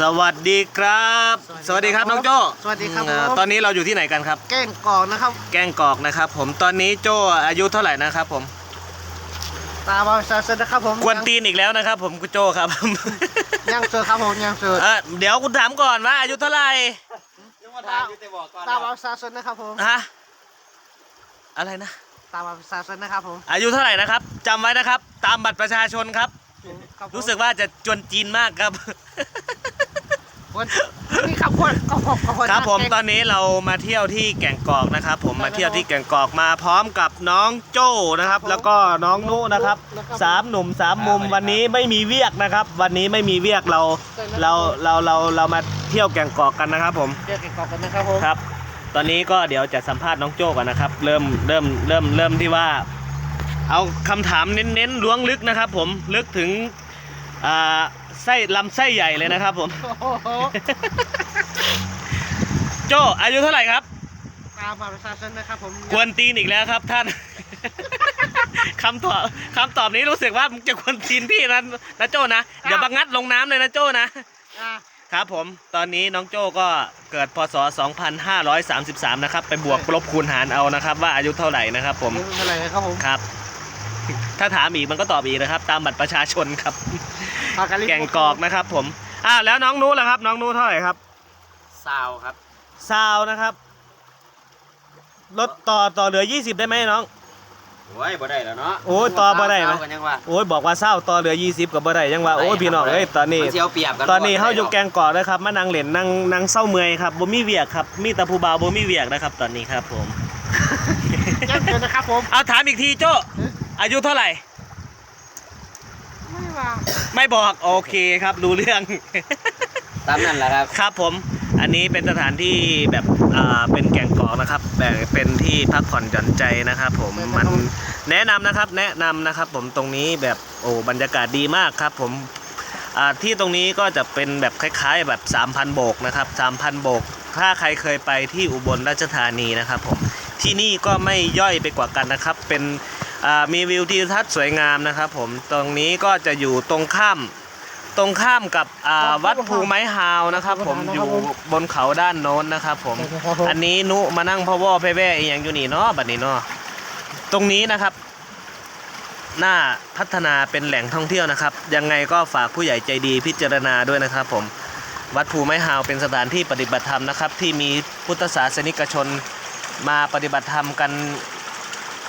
สวัสดีครับ สวัสดีครับน้องโจ้สวัสดีครับอืมผม ตอนนี้เราอยู่ที่ไหนกันครับ แกล้งกอกนะครับ แกล้งกอกนะครับ ผมตอนนี้โจ้อายุเท่าไหร่นะครับผม ตาบอลซาเซนนะครับผมกวนตีนอีกแล้วนะครับ ผมโจ้ครับยังเจอครับผมยังเจอเออเดี๋ยวคุณถามก่อนว่าอายุเท่าไหร่ตาตาบอลซาเซนนะครับผมฮะอะไรนะ ตาบอลซาเซนนะครับผม อายุเท่าไหร่นะครับจำไว้นะครับ ตามบัตรประชาชนครับครับผมรู้สึกว่าจะจนจีนมากครับ คนนี่ครับคนก็ผมก็คนครับผมแกล้งตอนนี้เรามาเที่ยวที่แก่งกอกนะครับ ผมมาเที่ยวที่แก่งกอกมาพร้อมกับน้องโจ้นะครับ แล้วก็น้องนุนะครับสามหนุ่มสามมุมวันนี้ไม่มีเวียกนะครับ วันนี้ไม่มีเวียกเราเราเราเราเรามาเที่ยวแก่งกอกกันนะครับ ผมเรียกแกล้งกอกกันนะครับผมครับ ตอนนี้ก็เดี๋ยวจะสัมภาษณ์น้องโจ้ก่อนนะครับ เริ่มเริ่มเริ่มเริ่มที่ว่า เอาคำถามเน้นๆล้วงลึกนะครับ ผมลึกถึงอ่า ไส้ลำไส้ใหญ่เลยนะครับ ผมโอ้โหโจ้อายุเท่าไหร่ครับ ตาบอลซาเซนนะครับผมกวนตีนอีกแล้วครับ ท่าน คำตอบคำตอบนี้รู้สึกว่ามึงจะกวนตีนพี่นะนะโจ้นะเดี๋ยวบังงัดลงน้ำเลยนะโจ้นะ อ่าครับผมตอนนี้น้องโจ้ก็เกิดพศ 2533 นะครับ ไปบวกลบคูณหารเอานะครับ ว่าอายุเท่าไหร่นะครับ ผมไม่เป็นไรนะครับผม ครับ ถ้าถามอีกมันก็ตอบอีกนะครับ ตามบัตรประชาชนครับ ปากกาลิแก่งกอกนะครับ ผมอ้าวแล้วน้องนู้ล่ะครับ น้องนู้เท่าไหร่ครับซาวครับซาวนะครับลดต่อต่อเหลือ 20 ได้ไหมน้อง โอ้ยบ่ได้แล้วเนาะโอ้ยต่อบ่ได้ไหมซาวกันยังว่าโอ้ยบอกว่าเศร้าต่อเหลือ 20กับบ่ได้ยังว่าโอ้ยพี่น้องเอ้ยตอนนี้ มันสิเอาเปรียบกันตอนนี้บ่เฮาอยู่ได้แกงกอกนะครับมานั่งเล่นนั่งนั่งเศร้าเมื่อยครับบ่มีเวียกครับมีแต่ผู้บ่าวบ่มีเวียกนะครับ ตอนนี้ครับผมยังเจอนะครับผม เอาถามอีกทีโจ้อายุเท่าไหร่ ไม่ว่าไม่บอกโอเคครับรู้เรื่อง ตามนั่นแหละครับ ครับผม อันนี้เป็นสถานที่แบบอ่าเป็นแก่งกอกนะครับแบบเป็นที่พักผ่อนหย่อนใจนะครับ ผมมันแนะนำนะครับแนะนำนะครับ ผมตรงนี้แบบโอ้บรรยากาศดีมากครับ ผมอ่าที่ตรงนี้ก็จะเป็นแบบคล้าย ๆ แบบ 3,000 โบกนะครับ 3,000 โบก ถ้าใครเคยไปที่อุบลราชธานีนะครับ ผมที่นี่ก็ไม่ย่อยไปกว่ากันนะครับ เป็นอ่า มีวิวทิวทัศน์สวยงามนะครับผมตรงนี้ก็จะอยู่ตรงข้ามตรงข้ามกับอ่าวัดภูไม้ฮาวนะครับ ผมอยู่บนเขาด้านโน้นนะครับ ผมครับผมอันนี้นุมานั่งพ่อว่อแพ่แว่อีหยังอยู่นี่เนาะบัดนี้เนาะตรงนี้นะครับน่าพัฒนาเป็นแหล่งท่องเที่ยวนะครับ ยังไงก็ฝากผู้ใหญ่ใจดีพิจารณาด้วยนะครับ ผมวัดภูไม้ฮาวเป็นสถานที่ปฏิบัติธรรมนะครับ ที่มีพุทธศาสนิกชนมาปฏิบัติธรรมกัน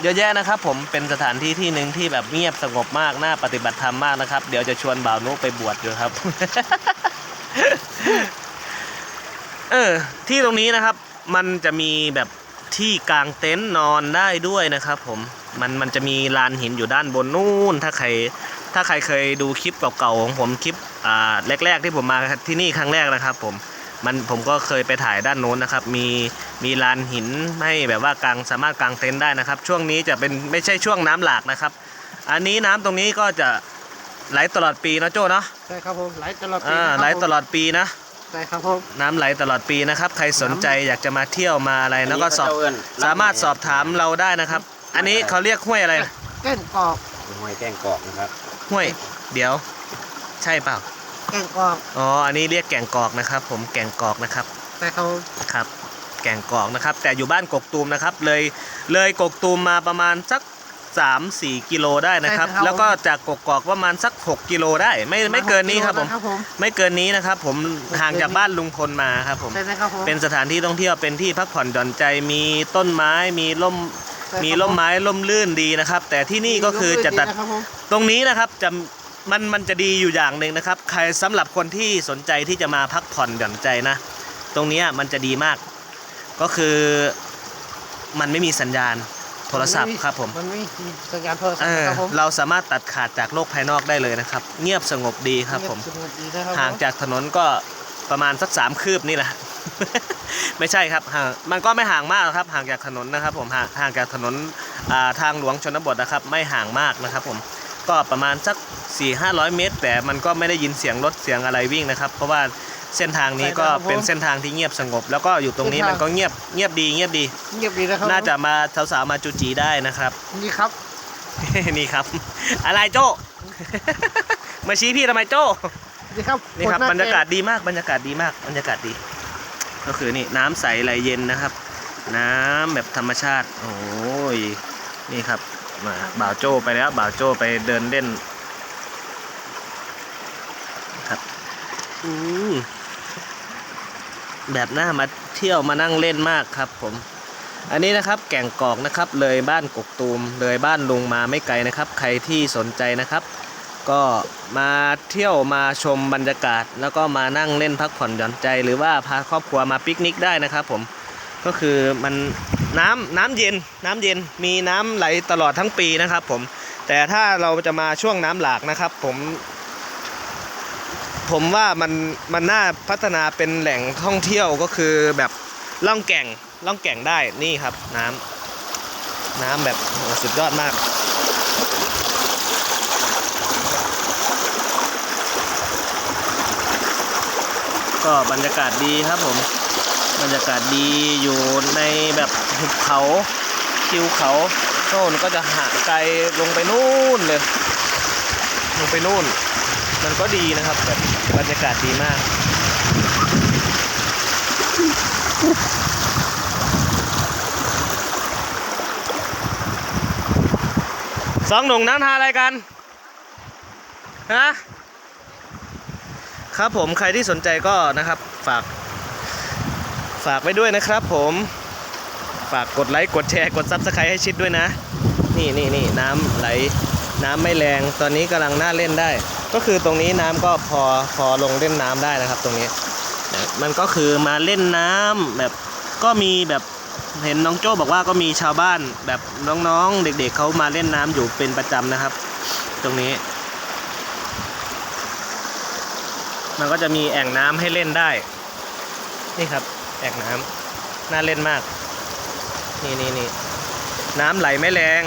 เยอะแยะนะครับผมเป็นสถานที่ที่หนึ่งที่แบบเงียบสงบมากน่าปฏิบัติธรรมมากนะครับ เดี๋ยวจะชวนบ่าวนุไปบวชอยู่ครับ เออ ที่ตรงนี้นะครับ มันจะมีแบบที่กางเต็นท์นอนได้ด้วยนะครับ ผมมันมันจะมีลานหินอยู่ด้านบนนู่นถ้าใคร ถ้าใครเคยดูคลิปเก่าๆของผมคลิปอ่าแรก ๆ ที่ผมมาที่นี่ครั้งแรกนะครับ ผม มันผมก็เคยไปถ่ายด้านโน้นนะครับ มีมีลานหินให้แบบว่ากางสามารถกางเต็นท์ได้นะครับ ช่วงนี้จะเป็นไม่ใช่ช่วงน้ำหลากนะครับ อันนี้น้ำตรงนี้ก็จะไหลตลอดปีนะโจ้เนาะใช่ครับผมไหลตลอดปีอ่านะครับไหลตลผมอดปีนะใช่ครับผมน้ำไหลตลอดปีนะครับ ใครสนใจอยากจะมาเที่ยวมาอะไรแล้วก็สอบนนี้เขเนสามารถสอบถามเราได้นะครับ อันนี้เขาเรียกห้วยอะไรนะแกล้งกอกห้วยแกงกอกนะครับห้วย เดี๋ยว ใช่เปล่า แกล้งกอกอ๋ออันนี้เรียกแก่งกอกนะครับ ผมแก่งกอกนะครับใช่ครับผมครับ แก่งกอกนะครับ แต่อยู่บ้านกกตูมนะครับ เลยเลยกกตูมมาประมาณสัก 3 4 กิโลได้นะครับ แล้วก็จากกกอกประมาณสัก 6 กิโลได้ไม่ไม่เกินนี้ครับผมครับผมไม่เกินนี้นะครับ ผมห่างจากบ้านลุงพลมาครับผมใช่นะครับผมเป็นสถานที่ท่องเที่ยวเป็นที่พักผ่อนหย่อนใจมีต้นไม้มีร่มใช่ครับมีร่มไม้ร่มรื่นดีนะครับ แต่ที่นี่ก็คือจะตัดนะครับผมตรงนี้นะครับจะ มันมันจะดีอยู่อย่างหนึ่งนะครับ ใครสำหรับคนที่สนใจที่จะมาพักผ่อนหย่อนใจนะ ตรงเนี้ยมันจะดีมาก ก็คือมันไม่มีสัญญาณโทรศัพท์ครับผมมันไม่มีสัญญาณโทรศัพเอท์อครับผมเราสามารถตัดขาดจากโลกภายนอกได้เลยนะครับ เงียบสงบดีครับผมเงียสงบดีนะครับห่างจากถนนก็ประมาณสักสามคืบนี่แหละไม่ใช่ครับห่างมันก็ไม่ห่างมากหรอกครับ ห่างจากถนนนะครับ ผมห่างห่างจากถนนอ่าทางหลวงชนบทนะครับ ไม่ห่างมากนะครับ ผม ก็ประมาณสัก 4 5 0 0 เมตร แต่มันก็ไม่ได้ยินเสียงรถเสียงอะไรวิ่งนะครับ เพราะว่าเส้นทางนี้ก็เป็นเส้นทางที่เงียบสงบ แล้วก็อยู่ตรงนี้มันก็เงียบเงียบดีเงียบดี เงียบดีนะครับน่าจะมาสาวๆมาจูจีได้นะครับนี่ครับ นี่ครับ อะไรโจ้มาชี้พี่ทำไมโจ้นี่ครับนี่ครับโตหบรรยากาศแกดีมากบรรยากาศดีมากบรรยากาศดี ก็คือนี่น้ำใสไหลเย็นนะครับ น้ำแบบธรรมชาติ โอ้ยนี่ครับ มาบ่าวโจ้ไปแล้วบ่าวโจ้ไปเดินเล่น ครับอืมแบบน่ามาเที่ยวมานั่งเล่นมากครับผม อันนี้นะครับแก่งกอกนะครับ เลยบ้านกกตูมเลยบ้านลุงมาไม่ไกลนะครับ ใครที่สนใจนะครับ ก็มาเที่ยวมาชมบรรยากาศ แล้วก็มานั่งเล่นพักผ่อนหย่อนใจ หรือว่าพาครอบครัวมาปิกนิกได้นะครับ ผมก็คือมัน น้ำน้ำเย็นน้ำเย็นมีน้ำไหลตลอดทั้งปีนะครับ ผม แต่ถ้าเราจะมาช่วงน้ำหลากนะครับ ผม ผมว่ามันมันน่าพัฒนาเป็นแหล่งท่องเที่ยวก็คือแบบล่องแก่งล่องแก่งได้นี่ครับ น้ำน้ำแบบสุดยอดมากก็บรรยากาศดีครับผม บรรยากาศดีอยู่ในแบบหุบเขาทิวเขาโน่นก็จะหาไกลลงไปนู่นเลย ลงไปนู่น มันก็ดีนะครับแบบบรรยากาศดีมากสองหนุ่มนั้นทาอะไรกันฮะครับผมใครที่สนใจก็นะครับฝาก ฝากไว้ด้วยนะครับผมฝากกดไลค์กดแชร์กดซับสไครต์ให้ชิดด้วยนะ นี่นี่นี่น้ำไหลน้ำไม่แรงตอนนี้กำลังน่าเล่นได้ ก็คือตรงนี้น้ำก็พอพอลงเล่นน้ำได้นะครับตรงนี้ มันก็คือมาเล่นน้ำแบบก็มีแบบเห็นน้องโจ้บอกว่าก็มีชาวบ้านแบบน้องๆ เด็กๆเขามาเล่นน้ำอยู่เป็นประจำนะครับ ตรงนี้ มันก็จะมีแอ่งน้ำให้เล่นได้ นี่ครับ แอ่งน้ำน่าเล่นมาก นี่นี่นี่น้ำไหลไม่แรง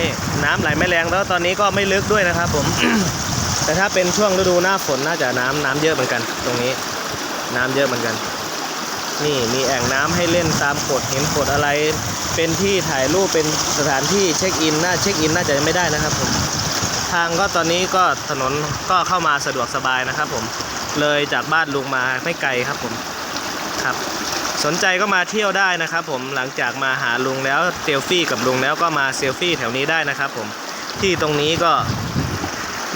นี่น้ำไหลไม่แรงแล้วตอนนี้ก็ไม่ลึกด้วยนะครับ ผม แต่ถ้าเป็นช่วงฤดูหน้าฝนน่าจะน้ำน้ำเยอะเหมือนกัน ตรงนี้ น้ำเยอะเหมือนกัน นี่มีแอ่งน้ำให้เล่นตามโขดหินโขดอะไร เป็นที่ถ่ายรูปเป็นสถานที่เช็คอินน่าเช็คอินน่าจะไม่ได้นะครับผมทางก็ตอนนี้ก็ถนนก็เข้ามาสะดวกสบายนะครับผม เลยจากบ้านลุงมาไม่ไกลครับผม ครับ สนใจก็มาเที่ยวได้นะครับ ผมหลังจากมาหาลุงแล้วเซลฟี่กับลุงแล้วก็มาเซลฟี่แถวนี้ได้นะครับ ผมที่ตรงนี้ก็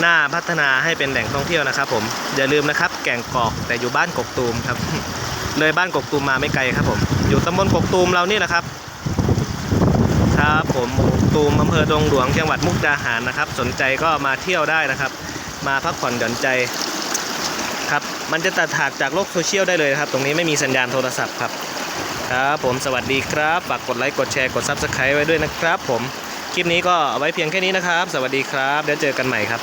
น่าพัฒนาให้เป็นแหล่งท่องเที่ยวนะครับ ผมอย่าลืมนะครับ แก่งกอกแต่อยู่บ้านกกตูมครับ เลยบ้านกกตูมมาไม่ไกลครับ ผมอยู่ตำบลกกตูมเรานี่แหละครับ ครับผมตูมอำเภอดงหลวงจังหวัดมุกดาหารนะครับ สนใจก็มาเที่ยวได้นะครับ มาพักผ่อนหย่อนใจ ครับ มันจะตัดถากจากโลกโซเชียลได้เลยครับ ตรงนี้ไม่มีสัญญาณโทรศัพท์ครับครับผมสวัสดีครับ ฝากกดไลค์กดแชร์กด Subscribe ไว้ด้วยนะครับผม คลิปนี้ก็เอาไว้เพียงแค่นี้นะครับ สวัสดีครับ เดี๋ยวเจอกันใหม่ครับ